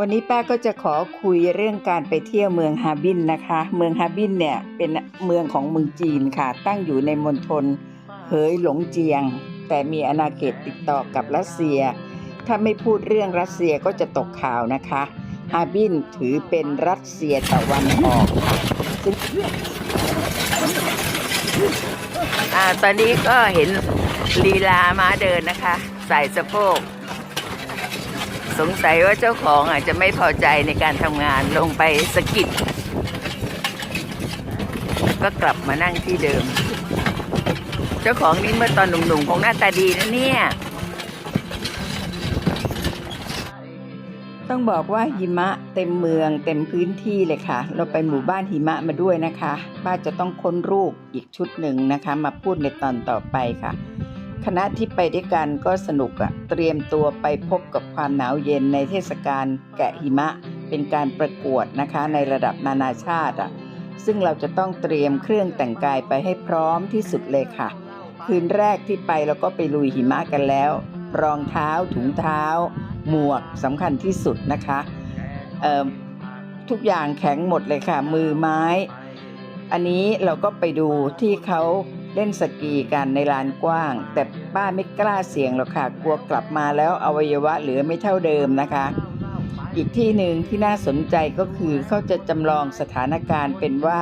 วันนี้ป้าก็จะขอคุยเรื่องการไปเที่ยวเมืองฮาร์บินนะคะ เมืองฮาร์บินเนี่ยเป็นเมืองของเมืองจีนค่ะ ตั้งอยู่ในมณฑลเหยหลงเจียง แต่มีอาณาเขตติดต่อกับรัสเซีย ถ้าไม่พูดเรื่องรัสเซียก็จะตกข่าวนะคะฮาร์บินถือเป็นรัสเซียตะวันออกค่ะซึ่งตอนนี้ก็เห็นลีลาม้าเดินนะคะ ใส่สะโพก สงสัยว่าเจ้าของอาจจะไม่พอใจในการทำงานลงไปสะกิดก็กลับมานั่งที่เดิม เจ้าของนี่เมื่อตอนหนุ่มๆคงหน้าตาดีนะเนี่ย ต้องบอกว่าหิมะเต็มเมืองเต็มพื้นที่เลยค่ะ เราไปหมู่บ้านหิมะมาด้วยนะคะป้าจะต้องค้นรูปอีกชุดหนึ่งนะคะ มาพูดในตอนต่อไปค่ะ คณะที่ไปด้วยกันก็สนุกอะเตรียมตัวไปพบกับความหนาวเย็นในเทศกาลแกะหิมะ เป็นการประกวดนะคะในระดับนานาชาติอะซึ่งเราจะต้องเตรียมเครื่องแต่งกายไปให้พร้อมที่สุดเลยค่ะ คืนแรกที่ไปเราก็ไปลุยหิมะกันแล้ว รองเท้าถุงเท้า หมวกสำคัญที่สุดนะคะทุกอย่างแข็งหมดเลยค่ะ มือไม้ อันนี้เราก็ไปดูที่เขาเล่นสกีกันในลานกว้าง แต่ป้าไม่กล้าเสี่ยงหรอกค่ะ กลัวกลับมาแล้วอวัยวะเหลือไม่เท่าเดิมนะคะ อีกที่หนึ่งที่น่าสนใจก็คือเขาจะจำลองสถานการณ์เป็นว่า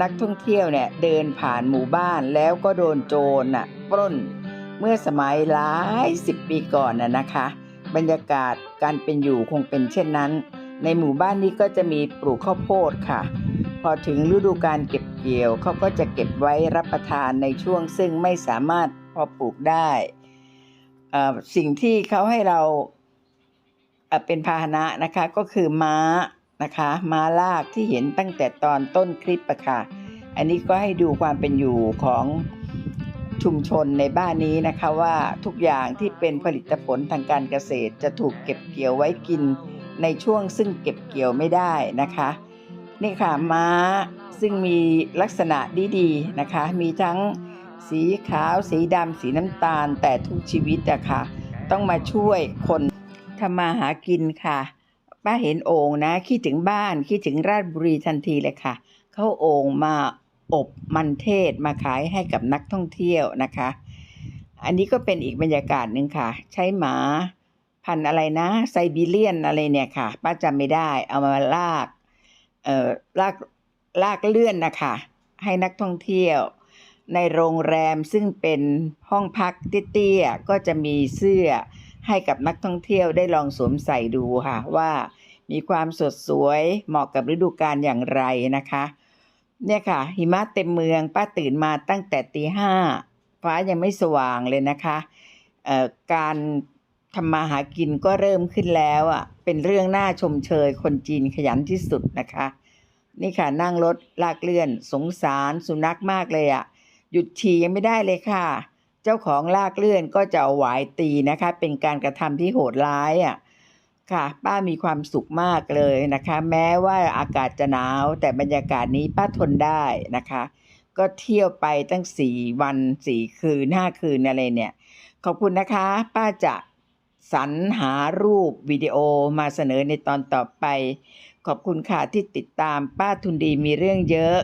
นักท่องเที่ยวเนี่ยเดินผ่านหมู่บ้านแล้วก็โดนโจรน่ะปล้นเมื่อสมัยหลายสิบปีก่อนน่ะนะคะ บรรยากาศการเป็นอยู่คงเป็นเช่นนั้น ในหมู่บ้านนี้ก็จะมีปลูกข้าวโพดค่ะ พอถึงฤดูการเก็บเกี่ยวเขาก็จะเก็บไว้รับประทานในช่วงซึ่งไม่สามารถพอปลูกได้สิ่งที่เขาให้เราเอ่อเป็นพาหนะนะคะก็คือม้านะคะม้าลากที่เห็นตั้งแต่ตอนต้นคลิปอะค่ะอันนี้ก็ให้ดูความเป็นอยู่ของชุมชนในบ้านนี้นะคะว่าทุกอย่างที่เป็นผลิตผลทางการเกษตรจะถูกเก็บเกี่ยวไว้กินในช่วงซึ่งเก็บเกี่ยวไม่ได้นะคะ นี่ค่ะม้าซึ่งมีลักษณะดีๆนะคะ มีทั้งสีขาว สีดำสีน้ำตาล แต่ทุกชีวิตอะค่ะ ต้องมาช่วยคนทำมาหากินค่ะ ป้าเห็นโอ่งนะ คิดถึงบ้านคิดถึงราชบุรีทันทีเลยค่ะ เขาโอ่งมาอบมันเทศมาขายให้กับนักท่องเที่ยวนะคะ อันนี้ก็เป็นอีกบรรยากาศหนึ่งค่ะ ใช้หมา พันอะไรนะไซบีเรียนอะไรเนี่ยค่ะ ป้าจำไม่ได้เอามาลาก ลากลากเลื่อนนะคะ ให้นักท่องเที่ยว ในโรงแรมซึ่งเป็นห้องพักเตี้ยๆก็จะมีเสื้อให้กับนักท่องเที่ยวได้ลองสวมใส่ดูค่ะ ว่ามีความสดสวยเหมาะกับฤดูกาลอย่างไรนะคะ เนี่ยค่ะ หิมะเต็มเมืองป้าตื่นมาตั้งแต่ตีห้าฟ้ายังไม่สว่างเลยนะคะการ ทำมาหากินก็เริ่มขึ้นแล้วอะเป็นเรื่องน่าชมเชยคนจีนขยันที่สุดนะคะ นี่ค่ะนั่งรถลากเลื่อน สงสารสุนัขมากเลยอะหยุดฉี่ยังไม่ได้เลยค่ะ เจ้าของลากเลื่อนก็จะเอาหวายตีนะคะ เป็นการกระทำที่โหดร้ายอะค่ะ ป้ามีความสุขมากเลยนะคะ แม้ว่าอากาศจะหนาว แต่บรรยากาศนี้ป้าทนได้นะคะ ก็เที่ยวไปตั้งสี่วันสี่คืนห้าคืนอะไรเนี่ย ขอบคุณนะคะ ป้าจะ สรรหารูปวิดีโอมาเสนอในตอนต่อไป ขอบคุณค่ะที่ติดตามป้าทุนดีมีเรื่องเยอะ